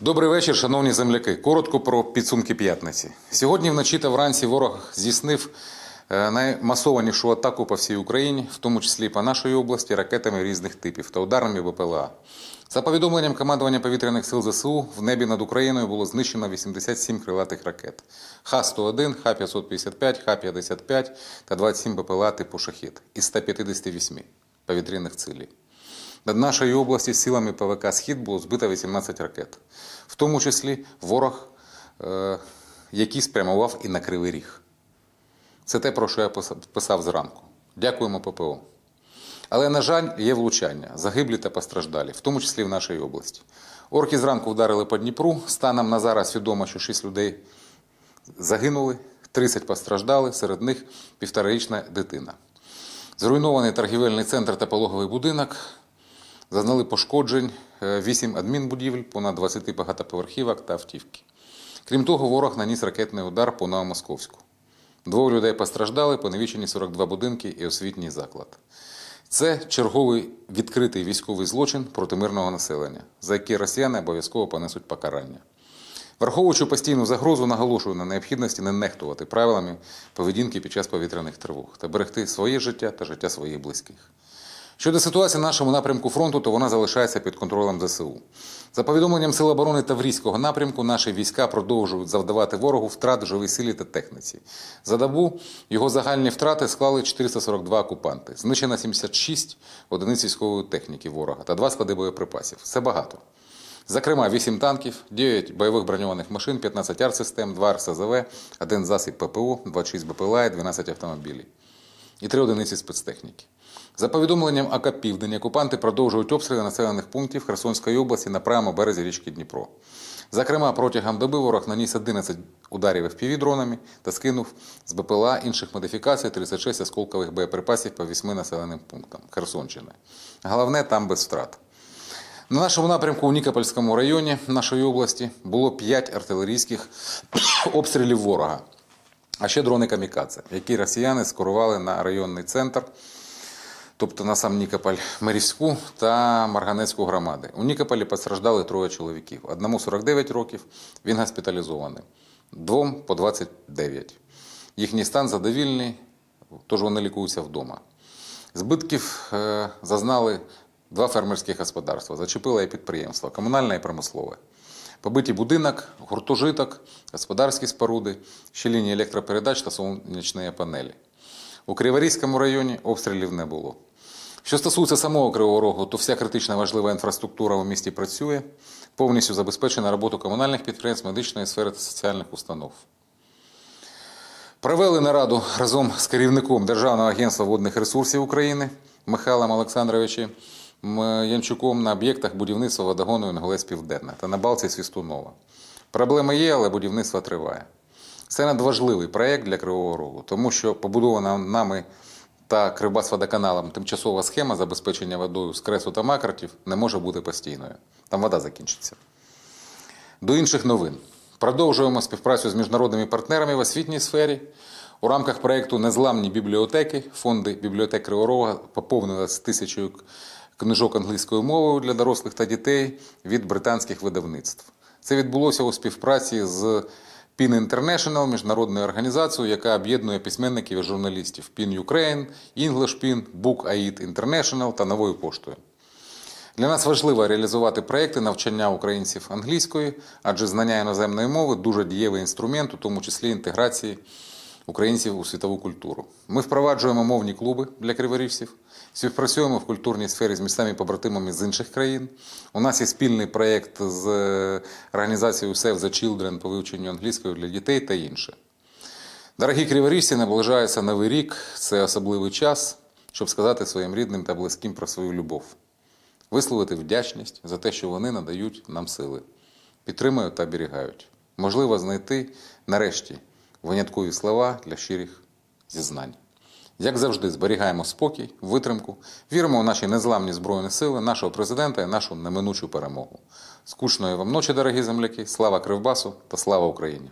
Добрий вечір, шановні земляки. Коротко про підсумки п'ятниці. Сьогодні вночі та вранці ворог здійснив е, наймасованішу атаку по всій Україні, в тому числі по нашій області, ракетами різних типів та ударами БПЛА. За повідомленням командування повітряних сил ЗСУ, в небі над Україною було знищено 87 крилатих ракет: Х-101, Х-555, Х-55 та 27 БПЛА типу «Шахід» із 158 повітряних цілей. Над нашою області силами ПВК Схід було збито 18 ракет, в тому числі ворог, е, який спрямував і на Кривий Ріг. Це те, про що я писав зранку. Дякуємо ППО. Але, на жаль, є влучання, загиблі та постраждалі, в тому числі в нашій області. Орки зранку вдарили по Дніпру. Станом на зараз відомо, що 6 людей загинули, 30 постраждали, серед них півторарічна дитина. Зруйнований торгівельний центр та пологовий будинок. Зазнали пошкоджень 8 адмінбудівель, понад 20 багатоповерхівок та автівки. Крім того, ворог наніс ракетний удар по Новомосковську. Двоє людей постраждали, поневічені 42 будинки і освітній заклад. Це черговий відкритий військовий злочин проти мирного населення, за який росіяни обов'язково понесуть покарання. Враховуючи постійну загрозу, наголошую на необхідності не нехтувати правилами поведінки під час повітряних тривог та берегти своє життя та життя своїх близьких. Щодо ситуації на нашому напрямку фронту, то вона залишається під контролем ЗСУ. За повідомленням Сил оборони Таврійського напрямку, наші війська продовжують завдавати ворогу втрат живій силі та техніці. За добу його загальні втрати склали 442 окупанти. Знищено 76 одиниць військової техніки ворога та 2 склади боєприпасів. Це багато. Зокрема, 8 танків, 9 бойових броньованих машин, 15 артсистем, 2 РСЗВ, 1 засіб ППО, 26 БПЛА і 12 автомобілів і 3 одиниці спецтехніки. За повідомленням АК «Південь», окупанти продовжують обстріли населених пунктів Херсонської області на правому березі річки Дніпро. Зокрема, протягом доби ворог наніс 11 ударів FPV-дронами та скинув з БПЛА інших модифікацій 36 осколкових боєприпасів по 8 населеним пунктам Херсонщини. Головне, там без втрат. На нашому напрямку у Нікопольському районі нашої області було 5 артилерійських обстрілів ворога, а ще дрони камікадзе, які росіяни скерували на районний центр, тобто на сам Нікополь, Мирівську та Марганецьку громади. У Нікополі постраждали троє чоловіків. Одному 49 років, він госпіталізований, двом по 29. Їхній стан задовільний, тож вони лікуються вдома. Збитків е, зазнали два фермерські господарства, зачепило і підприємство, комунальне і промислове. Побиті будинок, гуртожиток, господарські споруди, ще лінії електропередач та сонячні панелі. У Криворізькому районі обстрілів не було. Що стосується самого Кривого Рогу, то вся критична важлива інфраструктура у місті працює, повністю забезпечена роботу комунальних підприємств, медичної сфери та соціальних установ. Провели нараду разом з керівником Державного агентства водних ресурсів України Михайлом Олександровичем Янчуком на об'єктах будівництва водогону Інгулець Південне та на балці Свістунова. Проблеми є, але будівництво триває. Це надважливий проєкт для Кривого Рогу, тому що побудована нами та Кривбасводоканалом тимчасова схема забезпечення водою з кресу та макротів не може бути постійною. Там вода закінчиться. До інших новин. Продовжуємо співпрацю з міжнародними партнерами в освітній сфері. У рамках проєкту Незламні бібліотеки фонди бібліотек Криворога поповнили з тисячою книжок англійською мовою для дорослих та дітей від британських видавництв. Це відбулося у співпраці з PIN International, міжнародною організацією, яка об'єднує письменників і журналістів PIN Ukraine, English PIN, Book Aid International та новою поштою. Для нас важливо реалізувати проекти навчання українців англійської, адже знання іноземної мови дуже дієвий інструмент, у тому числі інтеграції українців у світову культуру. Ми впроваджуємо мовні клуби для криворіжців, співпрацюємо в культурній сфері з містами-побратимами з інших країн. У нас є спільний проєкт з е, організацією Save the Children по вивченню англійської для дітей та інше. Дорогі криворіжці, наближається новий рік, це особливий час, щоб сказати своїм рідним та близьким про свою любов висловити вдячність за те, що вони надають нам сили, підтримують та оберігають. Можливо, знайти нарешті виняткові слова для щирих зізнань. Як завжди, зберігаємо спокій, витримку, віримо в наші незламні збройні сили, нашого президента і нашу неминучу перемогу. Скучної вам ночі, дорогі земляки! Слава Кривбасу та слава Україні!